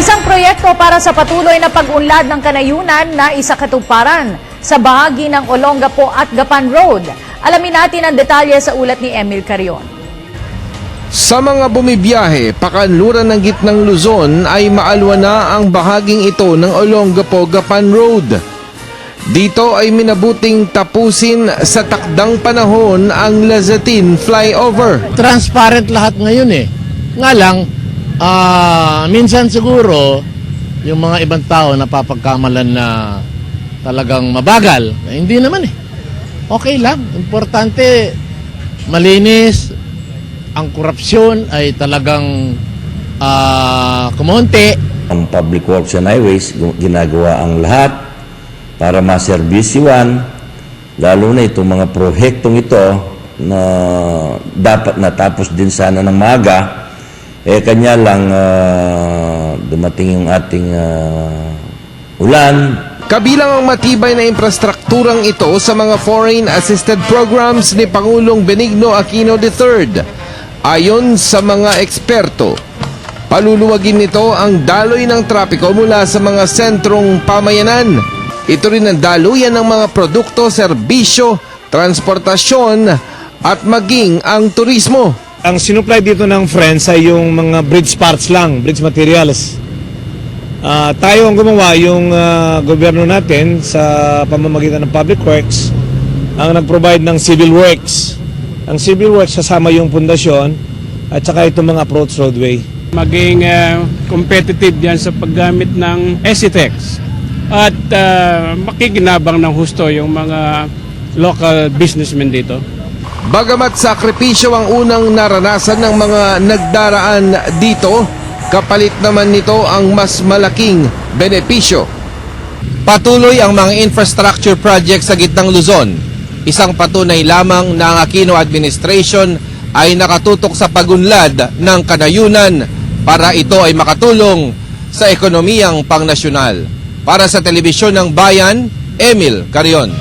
Isang proyekto para sa patuloy na pag-unlad ng kanayunan na isakatuparan sa bahagi ng Olongapo at Gapan Road. Alamin natin ang detalye sa ulat ni Emil Carion. Sa mga bumibiyahe, pakanluran ng gitnang Luzon ay maalwa na ang bahaging ito ng Olongapo Gapan Road. Dito ay minabuting tapusin sa takdang panahon ang Lazatin flyover. transparent lahat ngayon eh. Nga lang, ah, minsan siguro, yung mga ibang tao napapagkamalan na talagang mabagal. Eh, hindi naman eh. Okay lang. Importante, malinis. Ang korupsyon ay talagang ah, kumonti. ang Public Works and Highways ginagawa ang lahat para maservisyoan lalo na itong mga proyektong ito na dapat natapos din sana ng maga eh kanya lang ah, dumating yung ating ah, ulan Kabilang ang matibay na infrastrukturang ito sa mga foreign assisted programs ni Pangulong Benigno Aquino III. Ayon sa mga eksperto, paluluwagin nito ang daloy ng trapiko mula sa mga sentrong pamayanan. Ito rin ang daluyan ng mga produkto, serbisyo, transportasyon at maging ang turismo. Ang sinupply dito ng Friends ay yung mga bridge parts lang, bridge materials. Ah, tayo ang gumawa, yung ah, gobyerno natin sa pamamagitan ng Public Works, ang nag-provide ng Civil Works. Ang Civil Works kasama yung pundasyon at saka itong mga approach roadway. maging uh, competitive yan sa paggamit ng ECTEX at uh, makikinabang ng husto yung mga local businessmen dito. Bagamat sakripisyo ang unang naranasan ng mga nagdaraan dito, kapalit naman nito ang mas malaking benepisyo. Patuloy ang mga infrastructure project sa gitnang Luzon. Isang patunay lamang na ang Aquino administration ay nakatutok sa pagunlad ng kanayunan para ito ay makatulong sa ekonomiyang pangnasyonal. Para sa telebisyon ng bayan, Emil Carion.